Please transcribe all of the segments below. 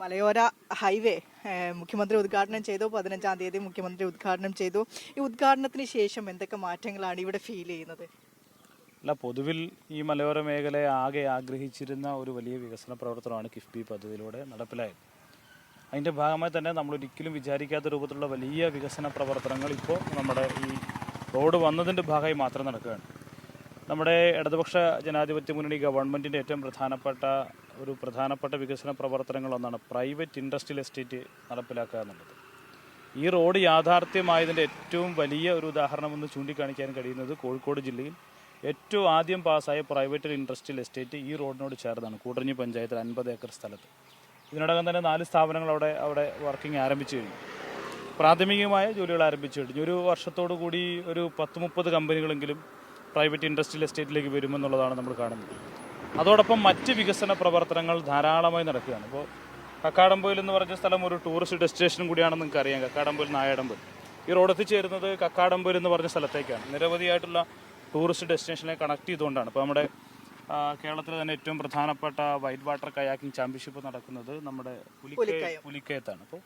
മലയോര ഹൈവേ മുഖ്യമന്ത്രി ഉദ്ഘാടനം ചെയ്തു. പതിനഞ്ചാം തീയതി മുഖ്യമന്ത്രി ഉദ്ഘാടനം ചെയ്തു. ഈ ഉദ്ഘാടനത്തിന് ശേഷം എന്തൊക്കെ മാറ്റങ്ങളാണ് ഇവിടെ ഫീൽ ചെയ്യുന്നത്? അല്ല പൊതുവിൽ ഈ മലയോര മേഖലയെ ആകെ ആഗ്രഹിച്ചിരുന്ന ഒരു വലിയ വികസന പ്രവർത്തനമാണ് കിഫ്ബി പദ്ധതിയിലൂടെ നടപ്പിലായത്. അതിന്റെ ഭാഗമായി തന്നെ നമ്മൾ ഒരിക്കലും വിചാരിക്കാത്ത രൂപത്തിലുള്ള വലിയ വികസന പ്രവർത്തനങ്ങൾ ഇപ്പോൾ നമ്മുടെ ഈ റോഡ് വന്നതിന്റെ ഭാഗമായി മാത്രം നടക്കുകയാണ്. നമ്മുടെ ഇടതുപക്ഷ ജനാധിപത്യ മുന്നണി ഗവൺമെന്റിന്റെ ഏറ്റവും പ്രധാനപ്പെട്ട ഒരു പ്രധാനപ്പെട്ട വികസന പ്രവർത്തനങ്ങളൊന്നാണ് പ്രൈവറ്റ് ഇൻഡസ്ട്രിയൽ എസ്റ്റേറ്റ് നടപ്പിലാക്കുക എന്നുള്ളത്. ഈ റോഡ് യാഥാർത്ഥ്യമായതിന്റെ ഏറ്റവും വലിയ ഒരു ഉദാഹരണമെന്ന് ചൂണ്ടിക്കാണിക്കാൻ കഴിയുന്നത് കോഴിക്കോട് ജില്ലയിൽ ഏറ്റവും ആദ്യം പാസ്സായ പ്രൈവറ്റ് ഇൻഡസ്ട്രിയൽ എസ്റ്റേറ്റ് ഈ റോഡിനോട് ചേർന്നാണ് കൂടഞ്ഞി പഞ്ചായത്തിൽ അൻപത് ഏക്കർ സ്ഥലത്ത്. ഇതിനോടകം തന്നെ നാല് സ്ഥാപനങ്ങൾ അവിടെ അവിടെ വർക്കിംഗ് ആരംഭിച്ചു കഴിഞ്ഞു. പ്രാഥമികമായ ജോലികൾ ആരംഭിച്ചു കഴിഞ്ഞു. ഒരു വർഷത്തോടു കൂടി ഒരു പത്ത് മുപ്പത് കമ്പനികളെങ്കിലും പ്രൈവറ്റ് ഇൻഡസ്ട്രിയൽ എസ്റ്റേറ്റിലേക്ക് വരുമെന്നുള്ളതാണ് നമ്മൾ കാണുന്നത്. അതോടൊപ്പം മറ്റ് വികസന പ്രവർത്തനങ്ങൾ ധാരാളമായി നടക്കുകയാണ്. ഇപ്പോൾ കക്കാടംപൊയിൽ എന്ന് പറഞ്ഞ സ്ഥലം ഒരു ടൂറിസ്റ്റ് ഡെസ്റ്റിനേഷൻ കൂടിയാണെന്ന് നിങ്ങൾക്ക് അറിയാം. കക്കാടംപൊയിൽ നായാടംപോയിൽ. ഈ റോഡ് എത്തിച്ചേരുന്നത് കക്കാടംപൊയിൽ എന്ന് പറഞ്ഞ സ്ഥലത്തേക്കാണ്. നിരവധിയായിട്ടുള്ള ടൂറിസ്റ്റ് ഡെസ്റ്റിനേഷനെ കണക്ട് ചെയ്തുകൊണ്ടാണ്. ഇപ്പോൾ നമ്മുടെ കേരളത്തിലെ തന്നെ ഏറ്റവും പ്രധാനപ്പെട്ട വൈറ്റ് വാട്ടർ കയാക്കിംഗ് ചാമ്പ്യൻഷിപ്പ് നടക്കുന്നത് നമ്മുടെ പുലിക്കയ. പുലിക്കയത്താണ്. അപ്പോൾ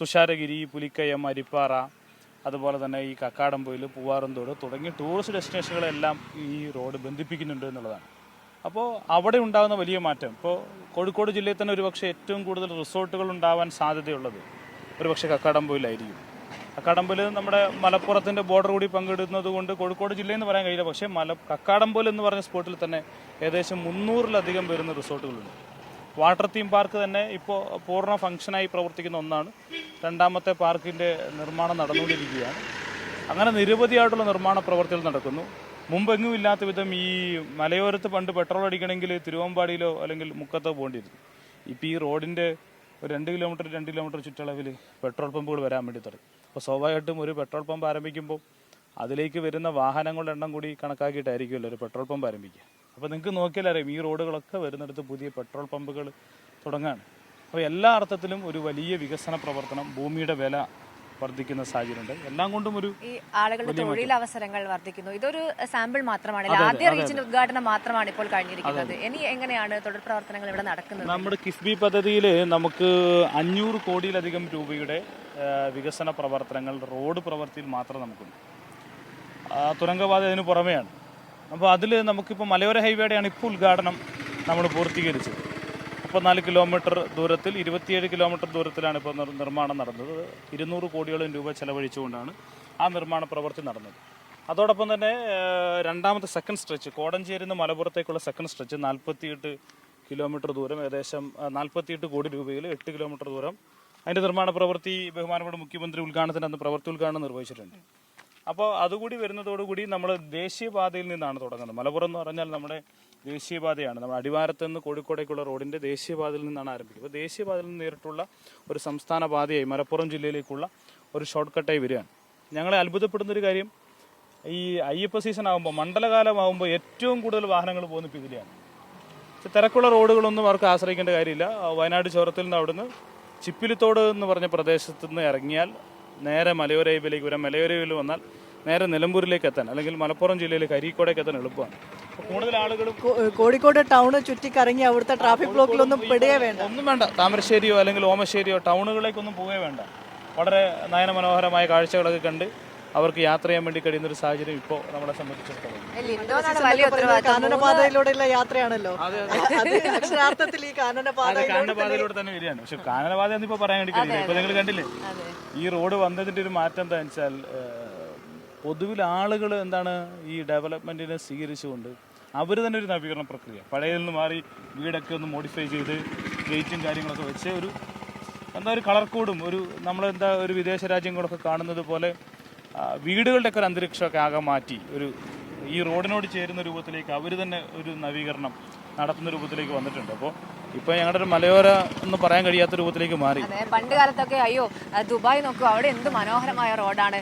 തുഷാരഗിരി പുലിക്കയം അരിപ്പാറ അതുപോലെ തന്നെ ഈ കക്കാടംപൊയിൽ പൂവാറന്തോട് തുടങ്ങിയ ടൂറിസ്റ്റ് ഡെസ്റ്റിനേഷനുകളെല്ലാം ഈ റോഡ് ബന്ധിപ്പിക്കുന്നുണ്ട് എന്നുള്ളതാണ്. അപ്പോൾ അവിടെ ഉണ്ടാകുന്ന വലിയ മാറ്റം. ഇപ്പോൾ കോഴിക്കോട് ജില്ലയിൽ തന്നെ ഒരുപക്ഷെ ഏറ്റവും കൂടുതൽ റിസോർട്ടുകൾ ഉണ്ടാവാൻ സാധ്യതയുള്ളത് ഒരുപക്ഷെ കക്കാടംപൊയിലായിരിക്കും. കക്കാടംപൊയിൽ നമ്മുടെ മലപ്പുറത്തിന്റെ ബോർഡർ കൂടി പങ്കിടുന്നത് കൊണ്ട് കോഴിക്കോട് ജില്ലയെന്ന് പറയാൻ കഴിയില്ല. പക്ഷേ മല കക്കാടംപൊയിൽ എന്ന് പറഞ്ഞ സ്പോട്ടിൽ തന്നെ ഏകദേശം മുന്നൂറിലധികം വരുന്ന റിസോർട്ടുകളുണ്ട്. വാട്ടർ തീം പാർക്ക് തന്നെ ഇപ്പോൾ പൂർണ ഫംഗ്ഷനായി പ്രവർത്തിക്കുന്ന ഒന്നാണ്. രണ്ടാമത്തെ പാർക്കിന്റെ നിർമ്മാണം നടന്നുകൊണ്ടിരിക്കുകയാണ്. അങ്ങനെ നിരവധിയായിട്ടുള്ള നിർമ്മാണ പ്രവർത്തികൾ നടക്കുന്നു. മുമ്പെങ്ങും ഇല്ലാത്ത വിധം ഈ മലയോരത്ത് പണ്ട് പെട്രോൾ അടിക്കണമെങ്കിൽ തിരുവമ്പാടിയിലോ അല്ലെങ്കിൽ മുക്കത്തോ പോകേണ്ടിയിരുന്നു. ഇപ്പോൾ ഈ റോഡിന്റെ ഒരു രണ്ട് കിലോമീറ്റർ രണ്ട് കിലോമീറ്റർ ചുറ്റളവിൽ പെട്രോൾ പമ്പുകൾ വരാൻ വേണ്ടി തുടങ്ങി. അപ്പോൾ സ്വാഭാവികമായിട്ടും ഒരു പെട്രോൾ പമ്പ് ആരംഭിക്കുമ്പോൾ അതിലേക്ക് വരുന്ന വാഹനങ്ങളുടെ എണ്ണം കൂടി കണക്കാക്കിയിട്ടായിരിക്കുമല്ലോ ഒരു പെട്രോൾ പമ്പ് ആരംഭിക്കുക. അപ്പോൾ നിങ്ങൾക്ക് നോക്കിയാൽ അറിയാം ഈ റോഡുകളൊക്കെ വരുന്നിടത്ത് പുതിയ പെട്രോൾ പമ്പുകൾ തുടങ്ങാണ്. അപ്പോൾ എല്ലാ അർത്ഥത്തിലും ഒരു വലിയ വികസന പ്രവർത്തനം ഭൂമിയുടെ വില വർദ്ധിക്കുന്ന സാഹചര്യമുണ്ട്. എല്ലാം കൊണ്ടും ഒരു ഈ ആളുകളുടെ തൊഴിലവസരങ്ങൾ വർദ്ധിക്കുന്നു. ഇതൊരു സാമ്പിൾ മാത്രമാണ്. ആദ്യ റീച്ചിന്റെ ഉദ്ഘാടനം മാത്രമാണ് ഇപ്പോൾ കഴിഞ്ഞിരിക്കുന്നത്. ഇനി എങ്ങനെയാണ് തുടർ പ്രവർത്തനങ്ങൾ ഇവിടെ നടക്കുന്നത്? നമ്മുടെ കിഫ്ബി പദ്ധതിയിൽ നമുക്ക് അഞ്ഞൂറ് കോടിയിലധികം രൂപയുടെ വികസന പ്രവർത്തനങ്ങൾ റോഡ് പ്രവൃത്തിയിൽ മാത്രം നമുക്കുണ്ട്. തുരങ്കപാത അതിന് പുറമെയാണ്. അപ്പോൾ അതിൽ നമുക്കിപ്പോൾ മലയോര ഹൈവേയുടെയാണ് ഇപ്പോൾ ഉദ്ഘാടനം നമ്മൾ പൂർത്തീകരിച്ചത്. മുപ്പത്തിനാല് കിലോമീറ്റർ ദൂരത്തിൽ ഇരുപത്തിയേഴ് കിലോമീറ്റർ ദൂരത്തിലാണ് ഇപ്പോൾ നിർമ്മാണം നടന്നത്. ഇരുന്നൂറ് കോടിയോളം രൂപ ചെലവഴിച്ചുകൊണ്ടാണ് ആ നിർമ്മാണ പ്രവൃത്തി നടന്നത്. അതോടൊപ്പം തന്നെ രണ്ടാമത്തെ സെക്കൻഡ് സ്ട്രെച്ച് കോടഞ്ചേരി നിന്ന് മലപ്പുറത്തേക്കുള്ള സെക്കൻഡ് സ്ട്രെച്ച് നാൽപ്പത്തിയെട്ട് കിലോമീറ്റർ ദൂരം ഏകദേശം നാൽപ്പത്തിയെട്ട് കോടി രൂപയിൽ എട്ട് കിലോമീറ്റർ ദൂരം. അതിന്റെ നിർമ്മാണ പ്രവൃത്തി ബഹുമാനപ്പെട്ട മുഖ്യമന്ത്രി ഉദ്ഘാടനത്തിന് അന്ന് പ്രവൃത്തി ഉദ്ഘാടനം നിർവഹിച്ചിട്ടുണ്ട്. അപ്പോൾ അതുകൂടി വരുന്നതോടുകൂടി നമ്മൾ ദേശീയപാതയിൽ നിന്നാണ് തുടങ്ങുന്നത്. മലപ്പുറം എന്ന് പറഞ്ഞാൽ നമ്മുടെ ദേശീയപാതയാണ്. നമ്മുടെ അടിവാരത്ത് നിന്ന് കോഴിക്കോടേക്കുള്ള റോഡിന്റെ ദേശീയപാതയിൽ നിന്നാണ് ആരംഭിക്കുന്നത്. അപ്പോൾ ദേശീയപാതയിൽ നിന്ന് നേരിട്ടുള്ള ഒരു സംസ്ഥാന പാതയായി മലപ്പുറം ജില്ലയിലേക്കുള്ള ഒരു ഷോർട്ട് കട്ടായി വരികയാണ്. ഞങ്ങളെ അത്ഭുതപ്പെടുന്ന ഒരു കാര്യം ഈ അയ്യപ്പ സീസൺ ആകുമ്പോൾ മണ്ഡലകാലമാകുമ്പോൾ ഏറ്റവും കൂടുതൽ വാഹനങ്ങൾ പോകുന്ന ഇതിലെയാണ് തിരക്കുള്ള റോഡുകളൊന്നും അവർക്ക് ആശ്രയിക്കേണ്ട കാര്യമില്ല. വയനാട് ചോരത്തിൽ നിന്ന് അവിടുന്ന് ചിപ്പിലിത്തോട് എന്ന് പറഞ്ഞ പ്രദേശത്ത് നിന്ന് ഇറങ്ങിയാൽ നേരെ മലയോര ഹൈവേയിലേക്ക് വരാം. മലയോര ഹൈവേയിൽ വന്നാൽ നേരെ നിലമ്പൂരിലേക്ക് എത്താൻ അല്ലെങ്കിൽ മലപ്പുറം ജില്ലയിലേക്ക് അരീക്കോടേക്ക് എത്താൻ എളുപ്പമാണ്. കൂടുതൽ ആളുകളും കോഴിക്കോട് ടൗണ് ചുറ്റിക്കറങ്ങി അവിടുത്തെ ട്രാഫിക് ബ്ലോക്കിലൊന്നും പെടുകയേ വേണ്ട? ഒന്നും വേണ്ട. താമരശ്ശേരിയോ അല്ലെങ്കിൽ ഓമശ്ശേരിയോ ടൗണുകളിലേക്കൊന്നും പോവേ വേണ്ട. വളരെ നയനമനോഹരമായ കാഴ്ചകളൊക്കെ കണ്ട് അവർക്ക് യാത്ര ചെയ്യാൻ വേണ്ടി കഴിയുന്ന ഒരു സാഹചര്യം ഇപ്പോൾ നമ്മളെ സംബന്ധിച്ചിടത്തോളം. കാനനപാതയിലൂടെയുള്ള യാത്രയാണല്ലോ. അക്ഷരാർത്ഥത്തിൽ ഈ കാനനപാതയിലൂടെ തന്നെ വരികയാണ്. പക്ഷെ കാനനപാത എന്നിപ്പോ പറയാൻ വേണ്ടി കഴിയില്ല. ഇപ്പൊ നിങ്ങൾ കണ്ടില്ലേ? ഈ റോഡ് വന്നതിന്റെ ഒരു മാറ്റം എന്താ വെച്ചാൽ പൊതുവിൽ ആളുകൾ എന്താണ് ഈ ഡെവലപ്മെന്റിനെ സ്വീകരിച്ചുകൊണ്ട് അവർ തന്നെ ഒരു നവീകരണ പ്രക്രിയ. പഴയതിൽ നിന്ന് മാറി വീടൊക്കെ ഒന്ന് മോഡിഫൈ ചെയ്ത് ഗേറ്റും കാര്യങ്ങളൊക്കെ വെച്ച് ഒരു എന്താ ഒരു കളർ കോഡും ഒരു നമ്മളെന്താ ഒരു വിദേശ രാജ്യങ്ങളൊക്കെ കാണുന്നത് പോലെ വീടുകളുടെയൊക്കെ ഒരു അന്തരീക്ഷമൊക്കെ ആകെ മാറ്റി. ഒരു ഈ റോഡിനോട് ചേരുന്ന രൂപത്തിലേക്ക് അവർ തന്നെ ഒരു നവീകരണം നടത്തുന്ന രൂപത്തിലേക്ക് വന്നിട്ടുണ്ട്. അപ്പോൾ ഇപ്പൊ ഞങ്ങളുടെ ഒരു മലയോര എന്ന് പറയാൻ കഴിയാത്ത രൂപത്തിലേക്ക് മാറി. പണ്ട് കാലത്തൊക്കെ അയ്യോ ദുബായ് നോക്കൂ അവിടെ എന്ത് മനോഹരമായ റോഡാണ്.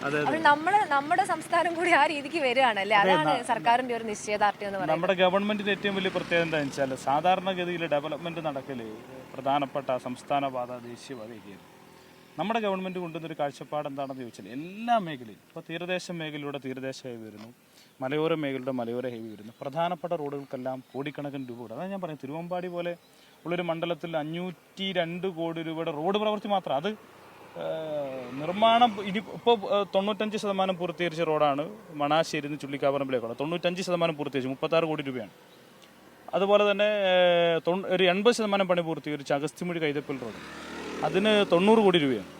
നമ്മൾ നമ്മുടെ സംസ്ഥാനം കൂടി ആ രീതിക്ക് വരികയാണ് അല്ലേ? അതാണ് സർക്കാരിന്റെ ഒരു നിശ്ചയദാർഢ്യം എന്ന് പറയുന്നത്. നമ്മുടെ ഗവൺമെന്റിന്റെ ഏറ്റവും വലിയ പ്രത്യേകത എന്താണെന്ന് വെച്ചാൽ സാധാരണഗതിയിൽ ഡെവലപ്മെന്റ് നടക്കൽ പ്രധാനപ്പെട്ട സംസ്ഥാന പാത ദേശീയപാതയൊക്കെയാണ് നമ്മുടെ ഗവൺമെന്റ് കൊണ്ടുവന്നൊരു കാഴ്ചപ്പാട് എന്താണെന്ന് ചോദിച്ചാൽ എല്ലാ മേഖലയും ഇപ്പോൾ തീരദേശ മേഖലയുടെ തീരദേശ ഹൈവേ വരുന്നു മലയോര മേഖലയുടെ മലയോര ഹൈവേ വരുന്നു പ്രധാനപ്പെട്ട റോഡുകൾക്കെല്ലാം കോടിക്കണക്കിന് രൂപ കൊടുക്കും. അതാണ് ഞാൻ പറയുന്നത് തിരുവമ്പാടി പോലെ ഉള്ളൊരു മണ്ഡലത്തിൽ അഞ്ഞൂറ്റി രണ്ട് കോടി രൂപയുടെ റോഡ് പ്രവൃത്തി മാത്രം അത് നിർമ്മാണം ഇനി ഇപ്പോൾ തൊണ്ണൂറ്റഞ്ച് ശതമാനം പൂർത്തീകരിച്ച റോഡാണ് മണാശ്ശേരി നിന്ന് ചുള്ളിക്കാവറമ്പിലേക്കുള്ള തൊണ്ണൂറ്റഞ്ച് ശതമാനം പൂർത്തീകരിച്ചു മുപ്പത്താറ് കോടി രൂപയാണ്. അതുപോലെ തന്നെ ഒരു എൺപത് ശതമാനം പണി പൂർത്തീകരിച്ച അഗസ്തിമൊഴി കൈതപ്പൽ റോഡ്. അതിന് തൊണ്ണൂറ് കോടി രൂപയാണ്.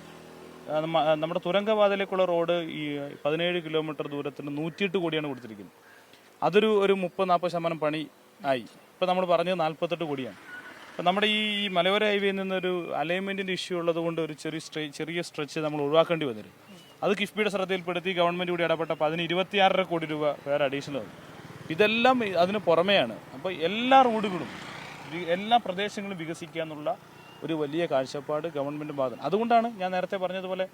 നമ്മുടെ തുരങ്കപാതയിലേക്കുള്ള റോഡ് ഈ പതിനേഴ് കിലോമീറ്റർ ദൂരത്തിന് നൂറ്റിയെട്ട് കോടിയാണ് കൊടുത്തിരിക്കുന്നത്. അതൊരു ഒരു മുപ്പത് നാൽപ്പത് ശതമാനം പണി ആയി. ഇപ്പം നമ്മൾ പറഞ്ഞത് നാൽപ്പത്തെട്ട് കോടിയാണ്. അപ്പം നമ്മുടെ ഈ ഈ മലയോര ഹൈവേയിൽ നിന്നൊരു അലൈൻമെന്റിന്റെ ഇഷ്യൂ ഉള്ളത് കൊണ്ട് ഒരു ചെറിയ സ്ട്രെ ചെറിയ സ്ട്രെച്ച് നമ്മൾ ഒഴിവാക്കേണ്ടി വന്നിരുന്നു. അത് കിഫ്ബിയുടെ ശ്രദ്ധയിൽപ്പെടുത്തി ഗവൺമെന്റ് കൂടി ഇടപെട്ടപ്പോൾ അതിന് ഇരുപത്തിയാറര കോടി രൂപ വേറെ അഡീഷണൽ വന്നു ഇതെല്ലാം അതിന് പുറമെയാണ്. അപ്പോൾ എല്ലാ റോഡുകളും എല്ലാ പ്രദേശങ്ങളും വികസിക്കുക എന്നുള്ള ഒരു വലിയ കാഴ്ചപ്പാട് ഗവൺമെന്റ് ഭാഗത്ത് അതുകൊണ്ടാണ് ഞാൻ നേരത്തെ പറഞ്ഞതുപോലെ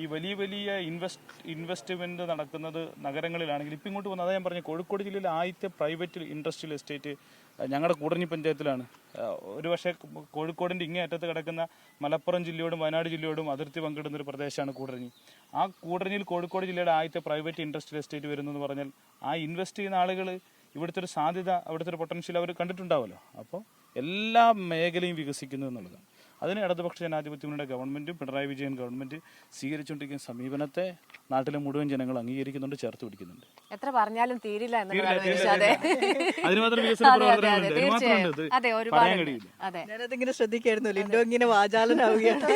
ഈ വലിയ വലിയ ഇൻവെസ്റ്റ് ഇൻവെസ്റ്റ്മെന്റ് നടക്കുന്നത് നഗരങ്ങളിലാണെങ്കിൽ ഇപ്പം ഇങ്ങോട്ട് വന്നത് ഞാൻ പറഞ്ഞു കോഴിക്കോട് ജില്ലയിൽ ആദ്യത്തെ പ്രൈവറ്റ് ഇൻഡസ്ട്രിയൽ എസ്റ്റേറ്റ് ഞങ്ങളുടെ കൂടഞ്ഞി പഞ്ചായത്തിലാണ്. ഒരു പക്ഷേ കോഴിക്കോടിന്റെ ഇങ്ങേ അറ്റത്ത് കിടക്കുന്ന മലപ്പുറം ജില്ലയോടും വയനാട് ജില്ലയോടും അതിർത്തി പങ്കിടുന്ന ഒരു പ്രദേശമാണ് കൂടഞ്ഞി. ആ കൂടഞ്ഞിയിൽ കോഴിക്കോട് ജില്ലയുടെ ആദ്യത്തെ പ്രൈവറ്റ് ഇൻഡസ്ട്രിയൽ എസ്റ്റേറ്റ് വരുന്നതെന്ന് പറഞ്ഞാൽ ആ ഇൻവെസ്റ്റ് ചെയ്യുന്ന ആളുകൾ ഇവിടുത്തെ ഒരു സാധ്യത അവിടുത്തെ ഒരു പൊട്ടൻഷ്യൽ അവർ കണ്ടിട്ടുണ്ടാവുമല്ലോ അപ്പോൾ എല്ലാ മേഖലയും വികസിക്കുന്നു എന്നുള്ളതാണ്. അതിന് ഇടതുപക്ഷ ജനാധിപത്യ മുന്നണിയുടെ ഗവൺമെന്റും പിണറായി വിജയൻ ഗവൺമെന്റ് സ്വീകരിച്ചുകൊണ്ടിരിക്കുന്ന സമീപനത്തെ നാട്ടിലെ മുഴുവൻ ജനങ്ങൾ അംഗീകരിക്കുന്നുണ്ട് ചേർത്ത് പിടിക്കുന്നുണ്ട്. എത്ര പറഞ്ഞാലും തീരില്ല ഞാനതിങ്ങനെ ശ്രദ്ധിക്കായിരുന്നു. ലിൻഡോ ഇങ്ങനെ വാചാലനാവുകയാണ്.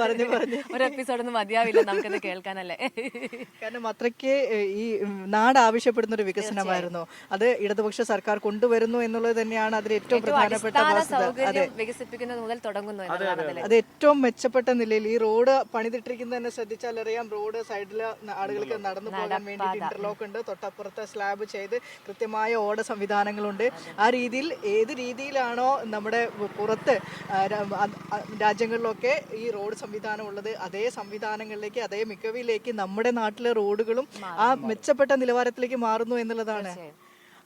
പറഞ്ഞു പറഞ്ഞു. ഒരു എപ്പിസോഡൊന്നും മതിയാവില്ല നമുക്കത് കേൾക്കാനല്ലേ. കാരണം അത്രയ്ക്ക് ഈ നാട് ആവശ്യപ്പെടുന്ന ഒരു വികസനമായിരുന്നു അത് ഇടതുപക്ഷ സർക്കാർ കൊണ്ടുവരുന്നു എന്നുള്ളത് തന്നെയാണ് അതിൽ ഏറ്റവും പ്രധാനപ്പെട്ട വികസിപ്പിക്കുന്നത് മുതൽ തുടങ്ങുന്നു അത് ഏറ്റവും മെച്ചപ്പെട്ട നിലയിൽ ഈ റോഡ് പണിതിട്ടിരിക്കുന്നത് തന്നെ ശ്രദ്ധിച്ചാൽ അറിയാം റോഡ് സൈഡിൽ ആളുകൾക്ക് നടന്നു പോകാൻ വേണ്ടിയിട്ട് ഇന്റർലോക്ക് ഉണ്ട്. തൊട്ടപ്പുറത്ത് സ്ലാബ് ചെയ്ത് കൃത്യമായ ഓട സംവിധാനങ്ങളുണ്ട്. ആ രീതിയിൽ ഏത് രീതിയിലാണോ നമ്മുടെ പുറത്ത് രാജ്യങ്ങളിലൊക്കെ ഈ റോഡ് സംവിധാനം ഉള്ളത് അതേ സംവിധാനങ്ങളിലേക്ക് അതേ മികവിലേക്ക് നമ്മുടെ നാട്ടിലെ റോഡുകളും ആ മെച്ചപ്പെട്ട നിലവാരത്തിലേക്ക് മാറുന്നു എന്നുള്ളതാണ്.